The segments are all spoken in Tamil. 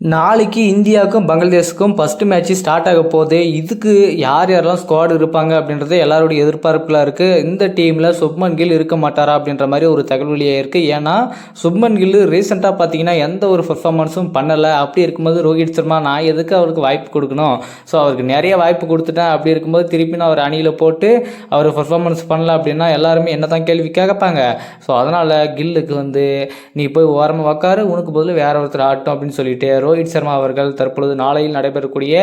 நாளைக்கு இந்தியாவுக்கும் பங்களாதேஷுக்கும் ஃபஸ்ட்டு மேட்ச் ஸ்டார்ட் ஆக போகுது. இதுக்கு யார் யாரெல்லாம் ஸ்குவாடு இருப்பாங்க அப்படின்றது எல்லாருடைய எதிர்பார்ப்பில் இருக்குது இந்த டீமில் சுப்மன் கில் இருக்க மாட்டாரா அப்படின்ற மாதிரி ஒரு தகவல் வெளியாக இருக்குது ஏன்னா சுப்மன் கில் ரீசெண்டாக பார்த்தீங்கன்னா எந்த ஒரு பர்ஃபார்மன்ஸும் பண்ணலை. அப்படி இருக்கும்போது ரோஹித் சர்மா நான் எதுக்கு அவருக்கு வாய்ப்பு கொடுக்கணும்? ஸோ அவருக்கு நிறைய வாய்ப்பு கொடுத்துட்டேன். அப்படி இருக்கும்போது திருப்பி நான் அவர் அணியில் போட்டு அவர் பர்ஃபார்மன்ஸ் பண்ணல அப்படின்னா எல்லாருமே என்ன தான் கேள்வி கேட்பாங்க ஸோ அதனால் கில்லுக்கு வந்து நீ போய் ஓரமாக உக்காரு. உனக்கு பதில் வேற ஒருத்தர் ஆட்டும் அப்படின்னு சொல்லிட்டு ரோஹித் சர்மா அவர்கள் தற்பொழுது நாளையில் நடைபெறக்கூடிய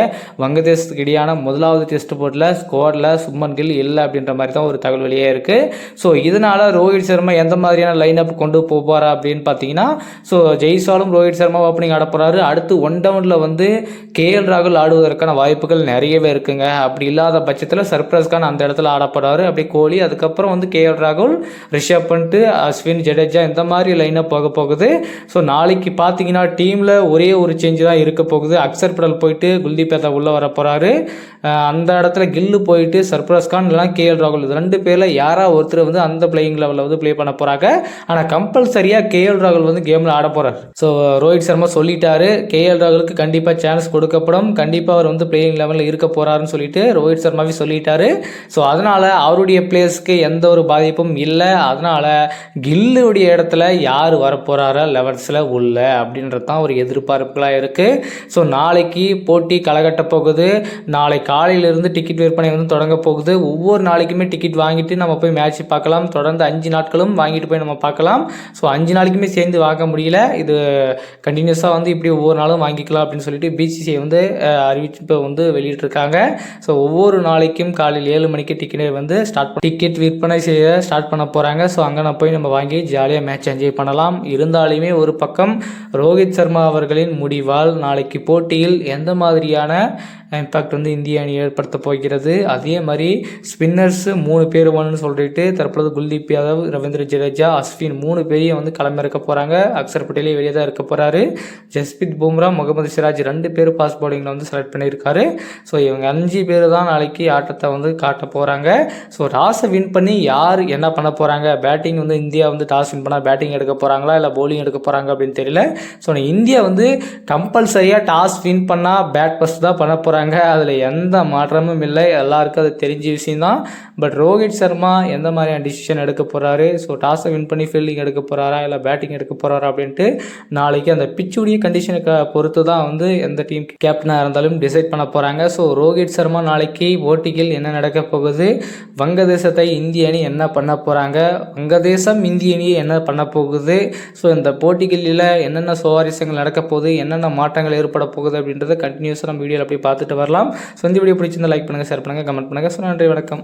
வங்கதேசத்துக்கு இடையான முதலாவது டெஸ்ட் போட்டில் ஸ்குவாடில் சுப்மன் கில் இல்லை அப்படின்ற மாதிரி தான் ஒரு தகவல் வெளியே இருக்குது ஸோ இதனால் ரோஹித் சர்மா எந்த மாதிரியான லைன் அப் கொண்டு போவாரா அப்படின்னு பார்த்தீங்கன்னா ஸோ ஜெய்ஸ்வாலும் ரோஹித் சர்மா ஓப்பனிங் ஆட போகிறாரு அடுத்து ஒன் டவுனில் வந்து கேஎல் ராகுல் ஆடுவதற்கான வாய்ப்புகள் நிறையவே இருக்குங்க. அப்படி இல்லாத பட்சத்தில் சர்ப்ரஸ்கான் அந்த இடத்துல ஆடப்படுறாரு அப்படி கோலி அதுக்கப்புறம் வந்து கேஎல் ராகுல் ரிஷப் பண்ட் அஸ்வின் ஜடேஜா இந்த மாதிரி லைனப் போக போகுது. ஸோ நாளைக்கு பார்த்தீங்கன்னா டீமில் ஒரே ஒரு சேஞ்சு தான் இருக்க போகுது. அக்சர் படல் போயிட்டு குல்தீப் யாதவ் உள்ளே வர போகிறாரு அந்த இடத்துல கில்லு போயிட்டு சர்ப்ரஸ் கான் இல்லைனா கேஎல் ராகுல் ரெண்டு பேரில் யாராக ஒருத்தர் வந்து அந்த பிளேயிங் லெவலில் வந்து ப்ளே பண்ண போகிறாங்க ஆனால் கம்பல்சரியாக கேஎல் ராகுல் வந்து கேமில் ஆட போகிறார் ஸோ ரோஹித் சர்மா சொல்லிட்டாரு. கேஎல் ராகுலுக்கு கண்டிப்பாக சான்ஸ் கொடுக்கப்படும். கண்டிப்பாக அவர் வந்து பிளேயிங் லெவலில் இருக்க போகிறாருன்னு சொல்லிட்டு ரோஹித் சர்மாவே சொல்லிட்டாரு. ஸோ அதனால் அவருடைய பிளேஸ்க்கு எந்த ஒரு பாதிப்பும் இல்லை. அதனால் கில்லுடைய இடத்துல யார் வரப்போகிறாரா லெவல்ஸில் உள்ள அப்படின்றது தான் ஒரு எதிர்பார்ப்புகளாக இருக்குது ஸோ நாளைக்கு போட்டி களைகட்ட போகுது. நாளை காலையிலேருந்து டிக்கெட் விற்பனை வந்து தொடங்க போகுது. ஒவ்வொரு நாளைக்குமே டிக்கெட் வாங்கிட்டு நம்ம போய் மேட்ச் பார்க்கலாம். தொடர்ந்து அஞ்சு நாட்களும் வாங்கிட்டு போய் நம்ம பார்க்கலாம். ஸோ அஞ்சு நாளைக்குமே சேர்ந்து வாங்க முடியல. இது கண்டினியூஸாக வந்து இப்படி ஒவ்வொரு நாளும் வாங்கிக்கலாம் அப்படின்னு சொல்லிட்டு பிசிசிஐ வந்து அறிவிப்பு வந்து வெளியிட்டிருக்காங்க. ஸோ ஒவ்வொரு நாளைக்கும் காலையில் ஏழு மணிக்கு டிக்கெட் வந்து ஸ்டார்ட் டிக்கெட் விற்பனை செய்ய ஸ்டார்ட் பண்ண போகிறாங்க ஸோ அங்கே நான் போய் நம்ம வாங்கி ஜாலியாக மேட்ச் என்ஜாய் பண்ணலாம். இருந்தாலுமே ஒரு பக்கம் ரோஹித் சர்மா அவர்களின் முடிவால் நாளைக்கு போட்டியில் எந்த மாதிரியான இம்பேக்ட் வந்து இந்திய அணி ஏற்படுத்த போகிறது? அதே மாதிரி ஸ்பின்னர்ஸ் மூணு பேர் வேணும்னு சொல்லிட்டு தற்பொழுது குல்தீப் யாதவ் ரவீந்திர ஜடேஜா அஸ்வின் மூணு பேரையும் வந்து களமிறக்க போகிறாங்க அக்சர் பட்டேலே வெளியே தான் இருக்க போகிறாரு ஜஸ்பித் பும்ரா முகமது சிராஜ் ரெண்டு பேர் பாஸ் பவுலிங்கில் வந்து செலக்ட் பண்ணியிருக்காரு. ஸோ இவங்க அஞ்சு பேர் தான் நாளைக்கு ஆட்டத்தை வந்து காட்ட போகிறாங்க ஸோ டாஸை வின் பண்ணி யார் என்ன பண்ண போகிறாங்க பேட்டிங் வந்து இந்தியா வந்து டாஸ் வின் பண்ணால் பேட்டிங் எடுக்க போகிறாங்களா இல்லை பவுலிங் எடுக்க போகிறாங்க அப்படின்னு தெரியல. ஸோ இந்தியா வந்து கம்பல்சரியாக டாஸ் வின் பண்ணால் பேட் பஸ் தான் பண்ண போகிறாங்க அதில் எந்த மாற்றமும் இல்லை. எல்லாருக்கும் அது தெரிஞ்ச விஷயந்தான் பட் ரோஹித் சர்மா எந்த மாதிரியான டிசிஷன் எடுக்க போகிறாரு ஸோ டாஸை வின் பண்ணி ஃபீல்டிங் எடுக்க போகிறாரா இல்லை பேட்டிங் எடுக்க போகிறாரா அப்படின்ட்டு நாளைக்கு அந்த பிச்சுடைய கண்டிஷனுக்கு பொறுத்து தான் வந்து எந்த டீம் கேப்டனாக இருந்தாலும் டிசைட் பண்ண போகிறாங்க ஸோ ரோஹித் சர்மா நாளைக்கு போட்டிகள் என்ன நடக்க போகுது? வங்கதேசத்தை இந்திய அணி என்ன பண்ண போகிறாங்க வங்கதேசம் இந்திய அணியை என்ன பண்ண போகுது? ஸோ இந்த போட்டிகளில் என்னென்ன சுவாரஸ்யங்கள் நடக்க போகுது? என்னென்ன மாற்றங்கள் ஏற்பட போகுது அப்படின்றத கண்டினியூஸாக நம்ம வீடியோவில் அப்படி பார்த்துட்டு வரலாம். ஸோ இந்த வீடியோ பிடிச்சிருந்தா லைக் பண்ணுங்கள் ஷேர் பண்ணுங்கள் கமெண்ட் பண்ணுங்கள் ஸோ நன்றி வணக்கம்.